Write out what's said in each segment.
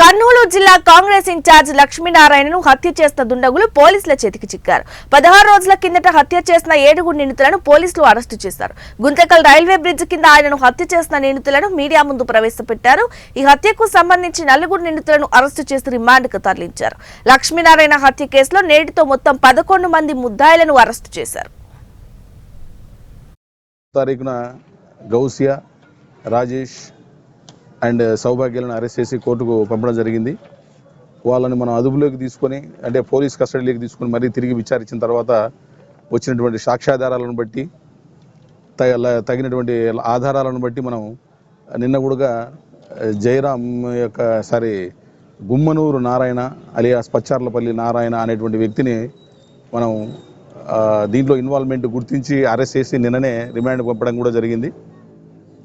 కర్నూలు జిల్లా కాంగ్రెస్ ఇన్ఛార్జ్ లక్ష్మీనారాయణను హత్య చేసిన దుండగులు పోలీసుల చేతికి చిక్కారు. పదహారు రోజుల కిందట హత్య చేసిన ఏడుగురు నిందితులను పోలీసులు అరెస్టు చేశారు. గుంతకల్ రైల్వే బ్రిడ్జ్ కింద ఆయనను హత్య చేసిన నిందితులను మీడియా ముందు ప్రవేశపెట్టారు. ఈ హత్యకు సంబంధించి నలుగురు నిందితులను అరెస్టు చేసి రిమాండ్కు తరలించారు. లక్ష్మీనారాయణ హత్య కేసులో నేటితో మొత్తం పదకొండు మంది ముద్దాయిలను అరెస్టు చేశారు. తారీఖున గౌసియా రాజేష్ అండ్ సౌభాగ్యాలను అరెస్ట్ చేసి కోర్టుకు పంపడం జరిగింది. వాళ్ళని మనం అదుపులోకి తీసుకొని అంటే పోలీస్ కస్టడీలోకి తీసుకొని మరీ తిరిగి విచారించిన తర్వాత వచ్చినటువంటి సాక్ష్యాధారాలను బట్టి తగ- తగినటువంటి ఆధారాలను బట్టి మనం నిన్న కూడా జయరాం యొక్క సారీ గుమ్మనూరు నారాయణ అలియాస్ పచ్చార్లపల్లి నారాయణ అనేటువంటి వ్యక్తిని మనం దీంట్లో ఇన్వాల్వ్మెంట్ గుర్తించి అరెస్ట్ చేసి నిన్ననే రిమాండ్ పంపడం కూడా జరిగింది.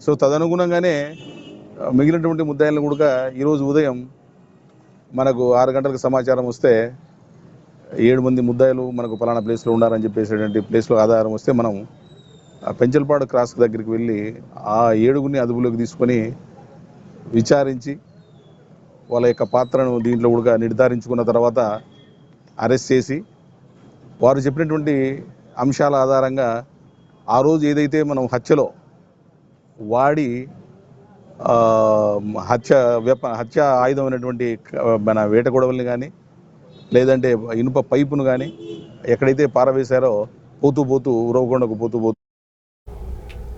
సో తదనుగుణంగానే మిగిలినటువంటి ముద్దాయిలను కూడా ఈరోజు ఉదయం మనకు ఆరు గంటలకు సమాచారం వస్తే ఏడు మంది ముద్దాయిలు మనకు పలానా ప్లేస్లో ఉన్నారని చెప్పేసేటువంటి ప్లేస్లో ఆధారం వస్తే మనం పెంచలపాడు పెంచల్పాడు క్రాస్ దగ్గరికి వెళ్ళి ఆ ఏడుగురిని అదుపులోకి తీసుకొని విచారించి వాళ్ళ యొక్క పాత్రను దీంట్లో కూడా నిర్ధారించుకున్న తర్వాత అరెస్ట్ చేసి వారు చెప్పినటువంటి అంశాల ఆధారంగా ఆ రోజు ఏదైతే మనం హత్యలో వాడి హత్య వెప హత్య ఆయుధం మన వేట గొడవల్ని కానీ లేదంటే ఇనుప పైపును కానీ ఎక్కడైతే పారవేశారో పోతూ పోతూ ఉరవకొండకు పోతూ పోతూ